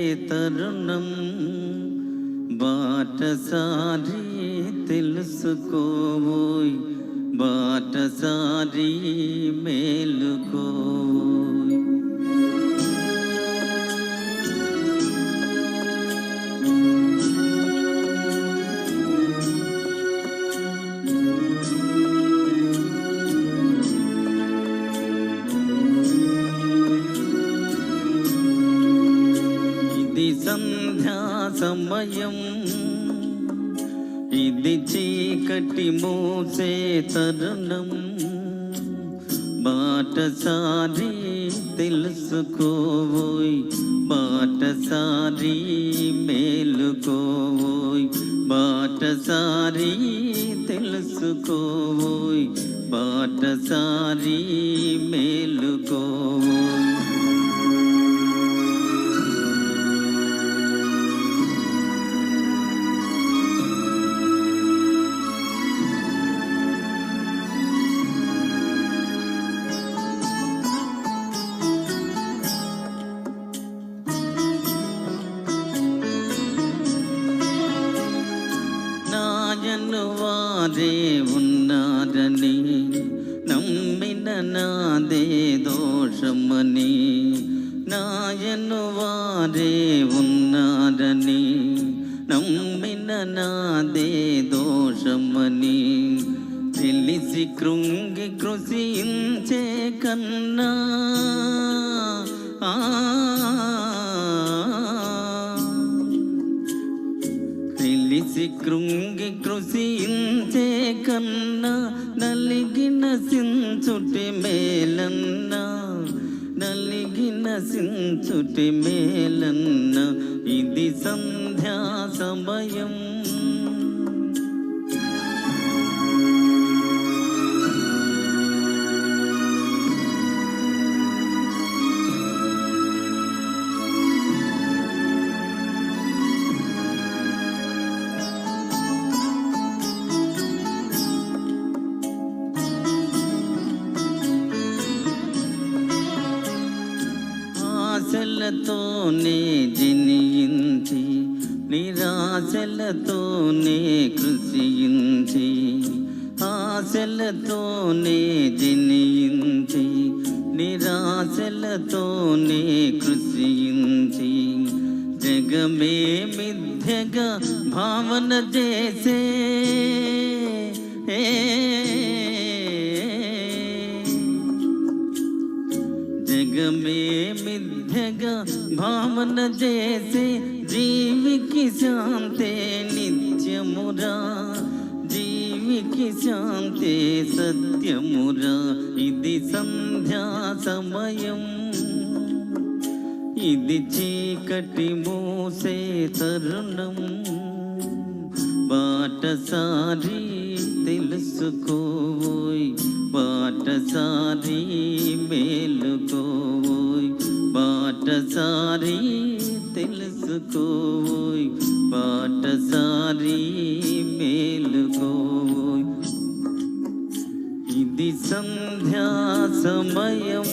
తరుణం బాటసారి తెలుసుకోబోయ్ బాటసారి మేలుకోయ్ సంధ్యాసమయం. ఇది చీకటి మోసే తరుణం. బాటసారి తెలుసుకోవోయ్ బాటసారి మేలుకోవోయ్ బాటసారి తెలుసుకోవోయ్ బాటసారి మేలుకోవోయ్ వారే ఉన్నారని నమ్మిన నాదే దోషమని నాయను వారే ఉన్నారని నమ్మిన నాదే దోషమని తెలిసి కృంగి కృషించే కన్నా ఆ కృషి కృంగి కృషించే కన్నా నలిగిన సించుటి మేలన్నా నలిగిన సించుటి మేలన్నా ఇది సంధ్యా సమయం. ఆశలతోనే జనించి నిరాశలతోనే కృషించి ఆశలతోనే జనించి నిరాశలతోనే కృషించి. జగమే మిథ్యగా భావన చేసే ఏ జగమే మిథ్యగా భావన చేసే జీవికి శాంతే నిత్యమురా జీవికి శాంతే సత్యమురా ఇది సంధ్యా సమయం ఇది చీకటి మోసే తరుణం బాటసారి తెలుసుకోవోయ్ బాటసారి మేలుకోవోయ్ బాటసారి తెలుసుకోవోయ్ బాటసారి మేలుకోవోయ్. ఇది సంధ్యా సమయం